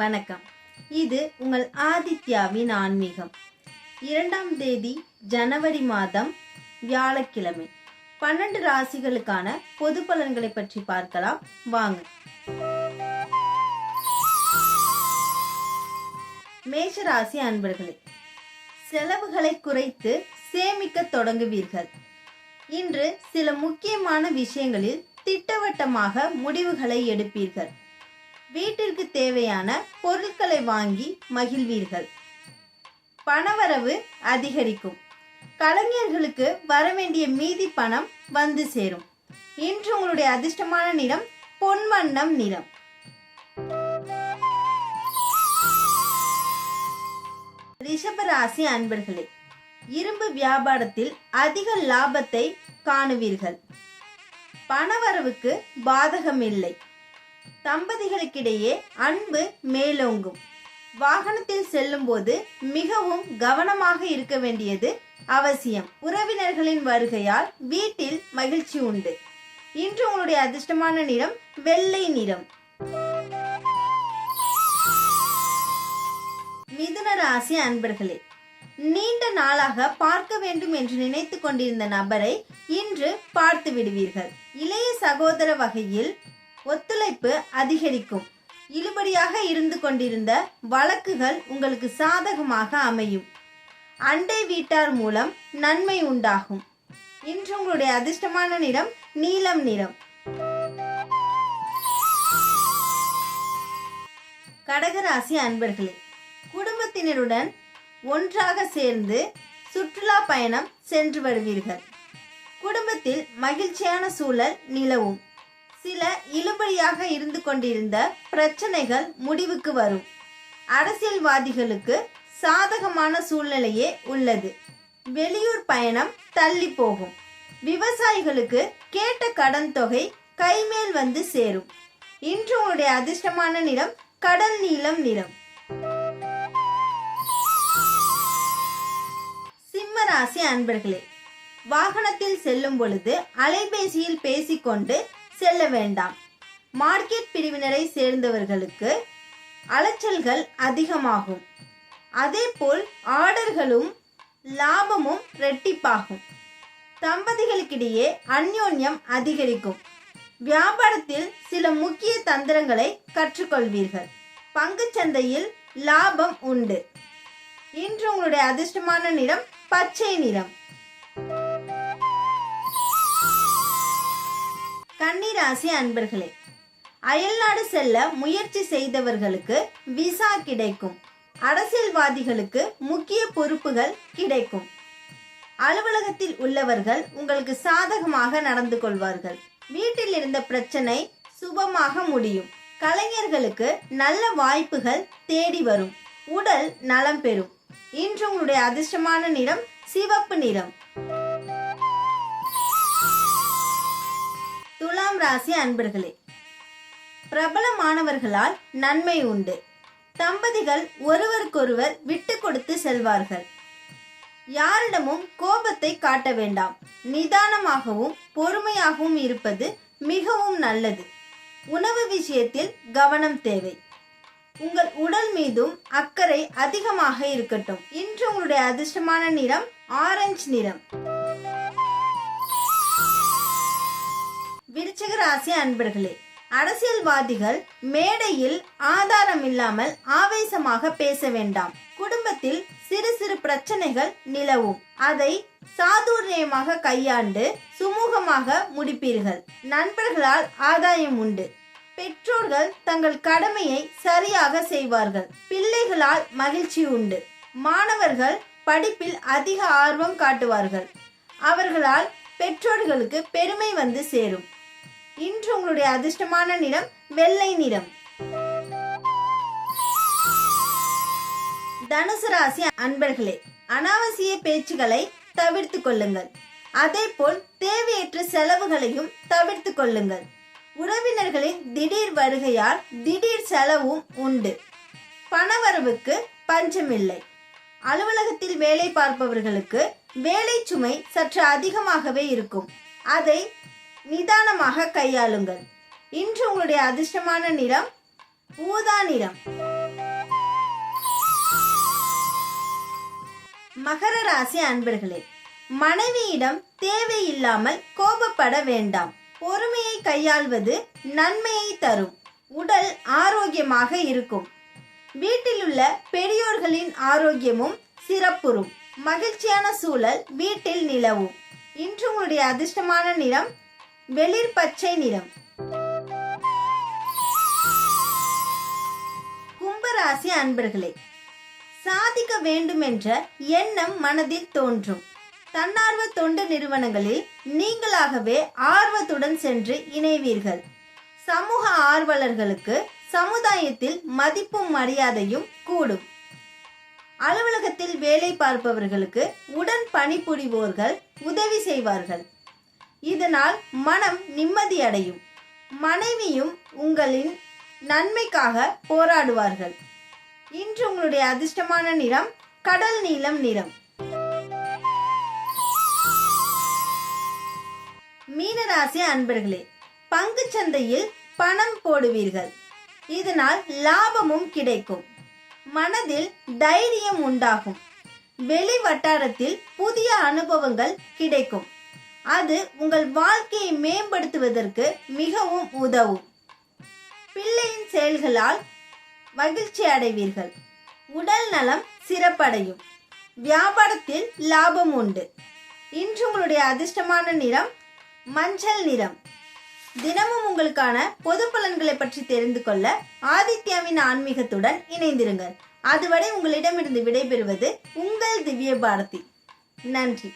வணக்கம். இது உங்கள் ஆதித்யாவின் ஆன்மீகம். இரண்டாம் தேதி ஜனவரி மாதம் வியாழக்கிழமை. பன்னெண்டு ராசிகளுக்கான பொது பலன்களை பற்றி பார்க்கலாம். வாங்க. மேஷ ராசி அன்பர்களே செலவுகளை குறைத்து சேமிக்க தொடங்குவீர்கள். இன்று சில முக்கியமான விஷயங்களில் திட்டவட்டமாக முடிவுகளை எடுப்பீர்கள். வீட்டிற்கு தேவையான பொருட்களை வாங்கி மகிழ்வீர்கள். பணவரவு அதிகரிக்கும். கலைஞர்களுக்கு வர வேண்டிய மீதி பணம் வந்து சேரும். இன்று உங்களுடைய அதிர்ஷ்டமான நிறம் பொன்வண்ணம் நிறம். ரிஷபராசி அன்பர்களே இரும்பு வியாபாரத்தில் அதிக லாபத்தை காணுவீர்கள். பணவரவுக்கு பாதகம் இல்லை தம்பதிகளுக்கிடையே அன்பு மேலோங்கும். வாகனத்தில் செல்லும்போது மிகவும் கவனமாக இருக்க வேண்டியது அவசியம். உறவினர்களின் வருகையால் வீட்டில் மகிழ்ச்சி உண்டு. இன்று உங்களுடைய அதிர்ஷ்டமான நிறம் வெள்ளை நிறம். மிதுன ராசி அன்பர்களே நீண்ட நாளாக பார்க்க வேண்டும் என்று நினைத்து கொண்டிருந்த நபரை இன்று பார்த்து விடுவீர்கள் இளைய சகோதர வகையில் ஒத்துழைப்பு அதிகரிக்கும். இழுபடியாக இருந்து கொண்டிருந்த வழக்குகள் உங்களுக்கு சாதகமாக அமையும். அண்டை வீட்டார் மூலம் நன்மை உண்டாகும். இன்று உங்களுடைய அதிர்ஷ்டமான நிறம் நீலம் நிறம். கடகராசி அன்பர்களே குடும்பத்தினருடன் ஒன்றாக சேர்ந்து சுற்றுலா பயணம் சென்று வருவீர்கள். குடும்பத்தில் மகிழ்ச்சியான சூழல் நிலவும். சில இழுபடியாக இருந்து கொண்டிருந்த பிரச்சனைகள் முடிவுக்கு வரும். அரசியல்வாதிகளுக்கு சாதகமான சூழ்நிலையே உள்ளது. வெளியூர் பயணம் தள்ளி போகும். விவசாயிகளுக்கு கேட்ட கடன் தொகை கைமேல் வந்து சேரும். இன்று உங்களுடைய அதிர்ஷ்டமான நிறம் கடல் நீளம் நிறம். சிம்மராசி அன்பர்களே வாகனத்தில் செல்லும் பொழுது அலைபேசியில் பேசிக்கொண்டு செல்ல வேண்டாம். மார்க்கெட் பிரிவினரை சேர்ந்தவர்களுக்கு அலைச்சல்கள் அதிகமாகும். அதேபோல் ஆர்டர்களும் லாபமும் ரெட்டிப்பாகும் தம்பதிகளுக்கிடையே அந்யோன்யம் அதிகரிக்கும். வியாபாரத்தில் சில முக்கிய தந்திரங்களை கற்றுக்கொள்வீர்கள். பங்கு சந்தையில் லாபம் உண்டு. இன்று உங்களுடைய அதிர்ஷ்டமான நிறம் பச்சை நிறம். கன்னிராசி அன்பர்களே அயல்நாடு செல்ல முயற்சி செய்தவர்களுக்கு விசா கிடைக்கும். அரசியல்வாதிகளுக்கு முக்கிய பொறுப்புகள் கிடைக்கும். அலுவலகத்தில் உள்ளவர்கள் உங்களுக்கு சாதகமாக நடந்து கொள்வார்கள். வீட்டில் இருந்த பிரச்சனை சுபமாக முடியும். கலைஞர்களுக்கு நல்ல வாய்ப்புகள் தேடி வரும். உடல் நலம் பெறும். இன்று உங்களுடைய அதிர்ஷ்டமான நிறம் சிவப்பு நிறம். துலாம் ராசி அன்பர்களே பிரபலமானவர்களால் நன்மை உண்டு. தம்பதிகள் ஒருவருக்கொருவர் விட்டு கொடுத்து செல்வார்கள். யாரிடமும் கோபத்தை காட்ட வேண்டாம். நிதானமாகவும் பொறுமையாகவும் இருப்பது மிகவும் நல்லது. உணவு விஷயத்தில் கவனம் தேவை. உங்கள் உடல் மீதும் அக்கறை அதிகமாக இருக்கட்டும். இன்று உங்களுடைய அதிர்ஷ்டமான நிறம் ஆரஞ்சு நிறம். விருச்சிக ராசி அன்பர்களே அரசியல்வாதிகள் மேடையில் ஆதாரம் இல்லாமல் ஆவேசமாக பேச வேண்டாம். குடும்பத்தில் சிறு சிறு பிரச்சனைகள் நிலவும். அதை சாதுரியமாக கையாண்டு சுமூகமாக முடிப்பீர்கள். நண்பர்களால் ஆதாயம் உண்டு. பெற்றோர்கள் தங்கள் கடமையை சரியாக செய்வார்கள். பிள்ளைகளால் மகிழ்ச்சி உண்டு. மாணவர்கள் படிப்பில் அதிக ஆர்வம் காட்டுவார்கள். அவர்களால் பெற்றோர்களுக்கு பெருமை வந்து சேரும். இன்று உங்களுடைய அதிர்ஷ்டமான நிறம் வெள்ளை நிறம். தனுசு ராசி அன்பர்களே அனாவசிய பேச்சுகளை தவிர்த்து கொள்ளுங்கள். அதே போல் தேவையற்ற செலவுகளையும் தவிர்த்து கொள்ளுங்கள். உறவினர்களின் திடீர் வருகையால் திடீர் செலவும் உண்டு. பணவரவுக்கு பஞ்சமில்லை. அலுவலகத்தில் வேலை பார்ப்பவர்களுக்கு வேலை சுமை சற்று அதிகமாகவே இருக்கும். அதை நிதானமாக கையாளுங்கள். இன்று உங்களுடைய அதிர்ஷ்டமான நிறம் ஊதா நிறம். மகர ராசி அன்பர்களே மனைவியிடம் தேவையில்லாமல் கோபப்பட வேண்டாம். பொறுமையை கையாள்வது நன்மையை தரும். உடல் ஆரோக்கியமாக இருக்கும். வீட்டில் உள்ள பெரியோர்களின் ஆரோக்கியமும் சிறப்புறும். மகிழ்ச்சியான சூழல் வீட்டில் நிலவும். இன்று உங்களுடைய அதிர்ஷ்டமான நிறம் வெளிர் பச்சை நிறம். கும்பராசி அன்பர்களே சாதிக்க வேண்டுமென்ற எண்ணம் மனதில் தோன்றும். தன்னார்வ தொண்டு நிறுவனங்களில் நீங்களாகவே ஆர்வத்துடன் சென்று இணைவீர்கள். சமூக ஆர்வலர்களுக்கு சமுதாயத்தில் மதிப்பும் மரியாதையும் கூடும். அலுவலகத்தில் வேலை பார்ப்பவர்களுக்கு உடன் பணிபுரிவோர்கள் உதவி செய்வார்கள். இதனால் மனம் நிம்மதியடையும். மனைவியும் உங்களின் நன்மைக்காக போராடுவார்கள். இன்று உங்களுடைய அதிர்ஷ்டமான நிறம் கடல் நீலம் நிறம். மீனராசி அன்பர்களே பங்கு சந்தையில் பணம் போடுவீர்கள். இதனால் லாபமும் கிடைக்கும். மனதில் தைரியம் உண்டாகும். வெளி வட்டாரத்தில் புதிய அனுபவங்கள் கிடைக்கும். அது உங்கள் வாழ்க்கையை மேம்படுத்துவதற்கு மிகவும் உதவும். பிள்ளையின் செயல்களால் மகிழ்ச்சி அடைவீர்கள். உடல் நலம் சிறப்படையும். வியாபாரத்தில் லாபம் உண்டு. இன்று உங்களுடைய அதிர்ஷ்டமான நிறம் மஞ்சள் நிறம். தினமும் உங்களுக்கான பொது பலன்களை பற்றி தெரிந்து கொள்ள ஆதித்யாவின் ஆன்மீகத்துடன் இணைந்திருங்கள். அதுவரை உங்களிடமிருந்து விடைபெறுவது உங்கள் திவ்ய பாரதி நன்றி.